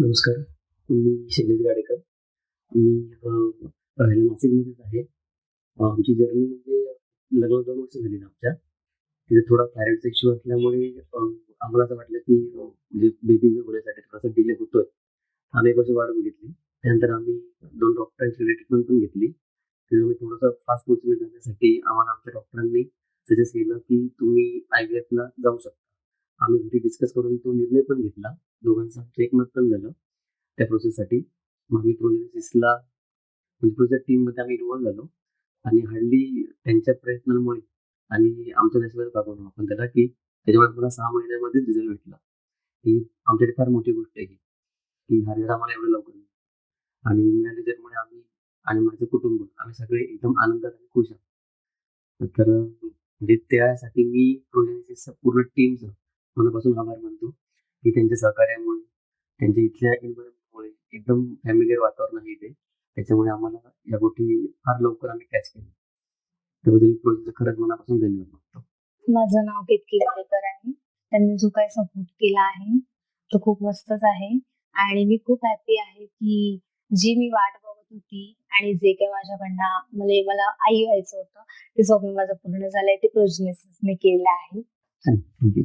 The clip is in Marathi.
नमस्कार मी शैलेश गाडेकर. मी अ, राहायला नाशिकमध्येच आहे. आमची जर्नी म्हणजे लग्न दोन वर्ष झाली ना आमच्या. तिथे थोडा थायरॉइडचा इश्यू असल्यामुळे आम्हाला असं वाटलं की म्हणजे बेबी होण्यासाठी थोडासा डिले होतोय. आम्ही एक वर्ष वाढ बघितली. त्यानंतर आम्ही दोन डॉक्टरांची ट्रीटमेंट पण घेतली. त्याच्यामुळे थोडंसं फास्ट प्रोसिजर करण्यासाठी आम्हाला आमच्या डॉक्टरांनी सजेस्ट केलं की तुम्ही आय व्ही एफला जाऊ शकता. आम्ही घरी डिस्कस करून तो निर्णय पण घेतला. दोघांचा एकमत पण झालं त्या प्रोसेससाठी मग म्हणजे आम्ही प्रोजेक्टिसला म्हणजे प्रोजेक्ट टीममध्ये आम्ही इन्व्हॉल्व झालो. आणि हल्ली त्यांच्या प्रयत्नांमुळे आणि आमच्या नॅशनल बघून आपण त्याला की त्याच्यामुळे मला सहा महिन्यामध्ये रिझल्ट भेटला. ही आमच्यासाठी फार मोठी गोष्ट आहे की हा रिझल्ट आम्हाला एवढं लवकर आणि या रिझल्टमुळे आम्ही आणि माझं कुटुंब आम्ही सगळे एकदम आनंदात आणि खुश आहोत. तर म्हणजे त्यासाठी मी प्रोजेसिसचा पूर्ण टीमचं मनापासून आभार मानतो. की त्यांच्या सहकार्यामुळे त्यांच्या इथल्या environment एकदम फॅमिलियर वातावरण आहे इथे. त्याच्यामुळे आम्हाला या गोष्टी फार लवकर आम्ही कॅच केल्या. त्याबद्दल खरंच मनापासून धन्यवाद मागतो माझं नाव केतकी गाडेकर आहे. त्यांनी जो काही सपोर्ट केला आहे तो खूप मस्तच आहे. आणि मी खूप हॅपी आहे की जी मी वाट बघत होती आणि जे काही माझ्याकडनं मला मला आई व्हायचं होतं ते स्वप्न माझं पूर्ण झालंय ते प्रोजनेसिसने केलं आहे. थँक्यू